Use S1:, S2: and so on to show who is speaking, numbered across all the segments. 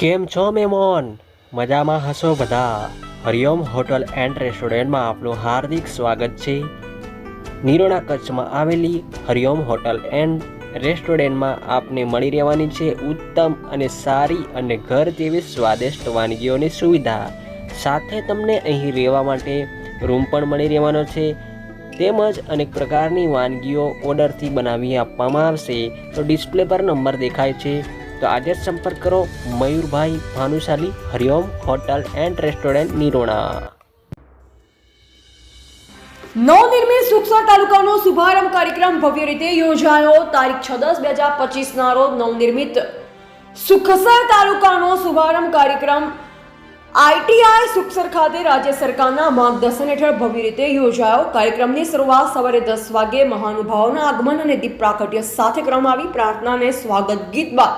S1: કેમ છો મેમોન? મજામાં હશો બધા? હરિઓમ હોટલ એન્ડ રેસ્ટોરન્ટમાં આપનું હાર્દિક સ્વાગત છે. નિરોણા કચ્છમાં આવેલી હરિઓમ હોટલ એન્ડ રેસ્ટોરન્ટમાં આપને મળી રહેવાની છે ઉત્તમ અને સારી અને ઘર જેવી સ્વાદિષ્ટ વાનગીઓની સુવિધા. સાથે તમને અહીં રહેવા માટે રૂમ પણ મળી રહેવાનો છે. તેમજ અનેક પ્રકારની વાનગીઓ ઓર્ડરથી બનાવી આપવામાં આવશે. તો ડિસ્પ્લે પર નંબર દેખાય છે. તો આજે સંપર્ક કરો Mayurbhai Bhanushali, Hariom hotel and restaurant Nirona.
S2: નવનિર્મિત સુખસર તાલુકાનો શુભારંભ કાર્યક્રમ ભવ્ય રીતે યોજાયો. તારીખ છ દસ બે હજાર પચીસના રોજ નવનિર્મિત સુખસર તાલુકાનો શુભારંભ કાર્યક્રમ આઈટીઆઈ સુખસર ખાતે રાજ્ય સરકારના માર્ગદર્શન હેઠળ ભવ્ય રીતે યોજાયો. કાર્યક્રમની શરૂઆત સવારે દસ વાગે મહાનુભાવોના આગમન અને દીપ પ્રાકટ્ય સાથે કરવામાં આવી. પ્રાર્થના અને સ્વાગત ગીત બાદ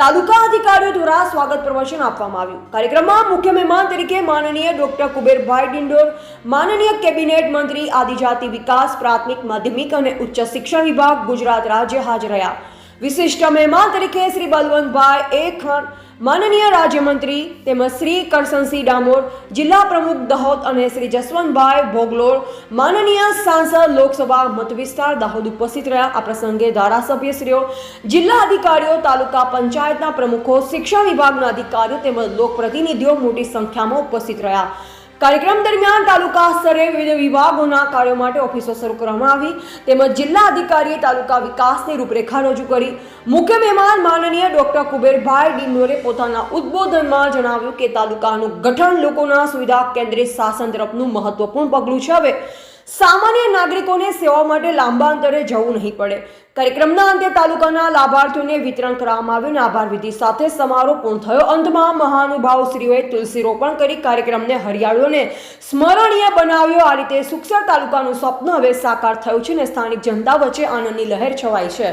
S2: તાલુકા અધિકારીઓ દ્વારા સ્વાગત પ્રવચન આપવામાં આવ્યું. કાર્યક્રમમાં મુખ્ય મહેમાન તરીકે માનનીય ડોક્ટર કુબેરભાઈ ડિંડોર, માનનીય કેબિનેટ મંત્રી આદિજાતિ વિકાસ, પ્રાથમિક, માધ્યમિક અને ઉચ્ચ શિક્ષણ વિભાગ ગુજરાત રાજ્ય હાજર રહ્યા. વિશિષ્ટ મહેમાન તરીકે શ્રી બલવંતભાઈ એ ખાન માનનીય રાજ્યમંત્રી તેમજ શ્રી કરશનસિંહ ડામોર, જિલ્લા પ્રમુખ દહોદ અને શ્રી જસવંતભાઈ ભોગલોળ માનનીય સાંસદ લોકસભા મતવિસ્તાર દાહોદ ઉપસ્થિત રહ્યા. આ પ્રસંગે ધારાસભ્યશ્રીઓ, જિલ્લા અધિકારીઓ, તાલુકા પંચાયતના પ્રમુખો, શિક્ષણ વિભાગના અધિકારીઓ તેમજ લોકપ્રતિનિધિઓ મોટી સંખ્યામાં ઉપસ્થિત રહ્યા. કાર્યક્રમ દરમિયાન તાલુકા સ્તરે વિવિધ વિભાગોના કાર્યો માટે ઓફિસો શરૂ કરવામાં આવી. તેમજ જિલ્લા અધિકારીએ તાલુકા વિકાસની રૂપરેખા રજૂ કરી. મુખ્ય મહેમાન માનનીય ડોક્ટર કુબેરભાઈ ડિંડોરે પોતાના ઉદ્બોધનમાં જણાવ્યું કે તાલુકાનું ગઠન લોકોના સુવિધા કેન્દ્રિત શાસન તરફનું મહત્વપૂર્ણ પગલું છે. હવે સામાન્ય નાગરિકોને સેવા માટે લાંબા અંતરે જવું નહીં પડે. કાર્યક્રમના અંતે તાલુકાના લાભાર્થીઓને વિતરણ કરવામાં આવ્યું આભાર વિધિ સાથે સમારોહ પૂર્ણ થયો. અંતમાં મહાનુભાવ શ્રીઓએ તુલસી રોપણ કરી કાર્યક્રમને હરિયાળીઓને સ્મરણીય બનાવ્યો. આ રીતે સુખસર તાલુકાનું સ્વપ્ન હવે સાકાર થયું છે અને સ્થાનિક જનતા વચ્ચે આનંદની લહેર છવાઈ છે.